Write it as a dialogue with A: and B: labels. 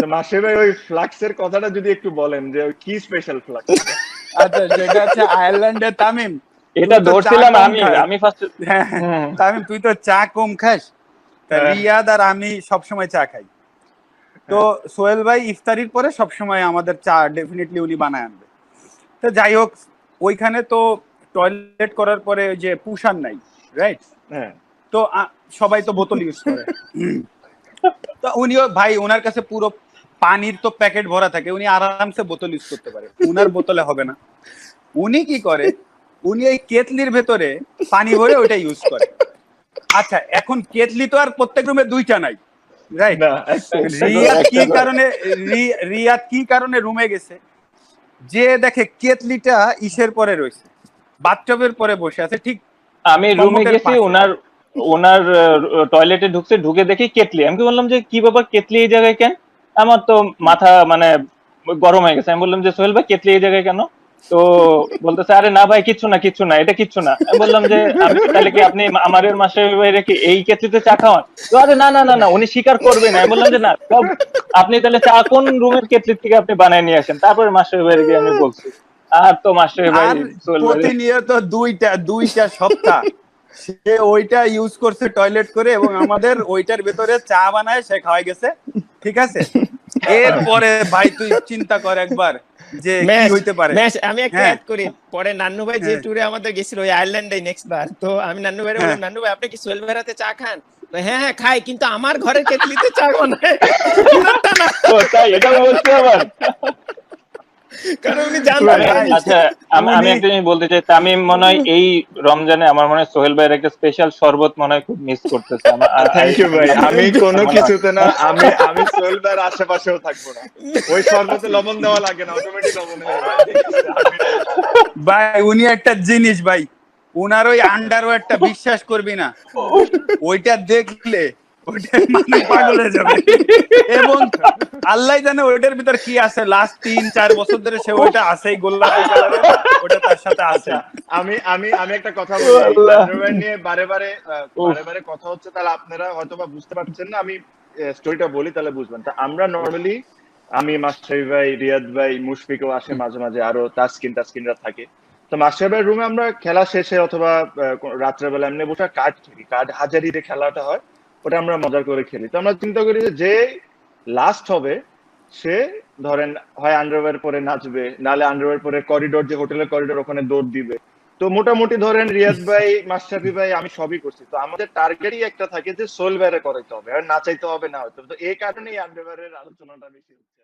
A: তো মাসে ওই ফ্লাক্সের কথাটা যদি একটু বলেন যে কি স্পেশাল ফ্লাক্স
B: আচ্ছা সেটা হচ্ছে আয়ারল্যান্ডের তামিম
C: এটা ধরছিলাম আমি আমি ফার্স্ট
B: হ্যাঁ, তামিম তুই তো চা কম খাস।
A: হ্যাঁ।
B: রিয়াদ আর আমি সবসময় চা খাই। তো সোহেল ভাই ইফতারির পরে সবসময় আমাদের চা ডেফিনেটলি উনি বানায় আনবে। তো যাই হোক ওইখানে তো টয়লেট করার পরে ওই যে পুষার নাই রাইট
A: হ্যাঁ।
B: তো সবাই তো বোতল ইউজ করে। তো উনিও ভাই ওনার কাছে পুরো পানির তো প্যাকেট ভরা থাকে উনি আরামসে বোতল ইউজ করতে পারে। উনার বোতলে হবে না। উনি কি করে উনি এই কেতলির ভেতরে পানি ভরে ওইটা ইউজ করে। আচ্ছা এখন কেতলি তো আর প্রত্যেক রুমে দুইটা নাই রাইট কি কারণে রিয়াদ কি কারণে রুমে গেছে? যে দেখে কেতলিটা ইসের পরে রয়েছে বাথটবের পরে বসে আছে ঠিক
C: আমি রুমে গেছি ওনার ওনার টয়লেটে ঢুকছে ঢুকে দেখি কেতলি। আমি বললাম যে কি বাবা কেতলি এই জায়গায় কেন? আমার তো মাথা মানে গরম হয়ে গেছে। আমি বললাম যে সোহেল ভাই কেতলি এই জায়গায় কেন? তো বলতেছে আরে না ভাই কিচ্ছু না কিচ্ছু না এটা কিচ্ছু না। আমি বললাম যে তাহলে কি আপনি আমাদের মাসের বাইরে কি এই কেতলিতে চা খাওয়ান? তো আরে না না না না উনি স্বীকার করবেন আমি বললাম যে না সব আপনি তাহলে চা কোন রুমের কেতলি থেকে আপনি বানায় নিয়ে আসেন? তারপরে মাসের বাইরে গিয়ে আমি বলছি আর তো মাসের ভাই সোহেল ভাই
B: প্রতিনিয়ত দুইটা দুইটা সপ্তাহ সে ওইটা ইউজ করছে টয়লেট করে এবং আমাদের ওইটার ভেতরে চা বানায় সে খাওয়াই গেছে। ঠিক আছে? এরপরে ভাই তুই চিন্তা কর একবার যে কি হইতে পারে।
D: ম্যাচ আমি একটা
B: হ্যাঁ।
D: অ্যাড করি। পরে নান্নু ভাই যে
B: টুরে
D: ট্যুরে আমাদের গেছিল ওই আয়ারল্যান্ডে নেক্সট বার। তো আমি নান্নু ভাইরে বললাম
B: হ্যাঁ।
D: নান্নু ভাই আপনি কি সোয়েল ভাইয়ের চা খান? তো হ্যাঁ হ্যাঁ খাই কিন্তু আমার ঘরের কেটলিতে চা বানায়। ওনারটা না,
C: ও তাই? এটা বলছে আবার।
D: কারণ উনি
C: আচ্ছা আমি আমি একটা জিনিস বলতে চাই তামিম মনে হয় এই রমজানে আমার মনে হয় সোহেল ভাইয়ের একটা স্পেশাল শরবত মনে হয় খুব মিস করতেছে। আমার-
A: থ্যাংক ইউ ভাই। আমি কোনো কিছুতে না আমি আমি সোহেল ভাইয়ের আশেপাশেও থাকব না। ওই শরবতে লবণ দেওয়া লাগে না অটোমেটিক লবণ
B: ভাই উনি একটা জিনিস ভাই। উনার ওই আন্ডারওয়্যারটা বিশ্বাস করবি না। ওইটা দেখলে মানে পাগল হয়ে যাবে। এবং আল্লাহ জানে ওইটার ভিতর কি আছে। লাস্ট তিন চার বছর ধরে সে ওইটা আছেই গোল্লাপি কালারের ওটা তার সাথে আছে।
A: আমি আমি আমি একটা কথা বলি।
C: আল্লাহ।
A: আন্ডারওয়্যার নিয়ে বারে বারে বারে বারে কথা হচ্ছে তাহলে আপনারা হয়তো বা বুঝতে পারছেন না। আমি স্টোরিটা বলি তাহলে বুঝবেন। তা আমরা নর্মালি আমি মাস্টারি ভাই রিয়াদ ভাই মুশফিকও আসে মাঝে মাঝে আরও তাসকিন তাসকিনরা থাকে। তো মাস্টার ভাইয়ের রুমে আমরা খেলা শেষে অথবা রাত্রেবেলা এমনি বসে কার্ড খেলি। কার্ড হাজারিতে খেলাটা হয়। ওটা আমরা মজা করে খেলি তো আমরা চিন্তা করি যে লাস্ট হবে, সে ধরেন হয় আন্ডারওয়্যার পরে নাচবে নালে আন্ডারওয়্যার পরে করিডোর যে হোটেলের করিডোর ওখানে দৌড় দিবে। তো মোটামুটি ধরেন রিয়াজ ভাই মাস্টাফি ভাই, আমি সবই করছি। তো আমাদের টার্গেটই একটা থাকে যে সোল করাইতে হবে, আর নাচাইতে হবে না হয়তো। তো এই কারণেই আন্ডারওয়্যারের আলোচনাটা বেশি হচ্ছে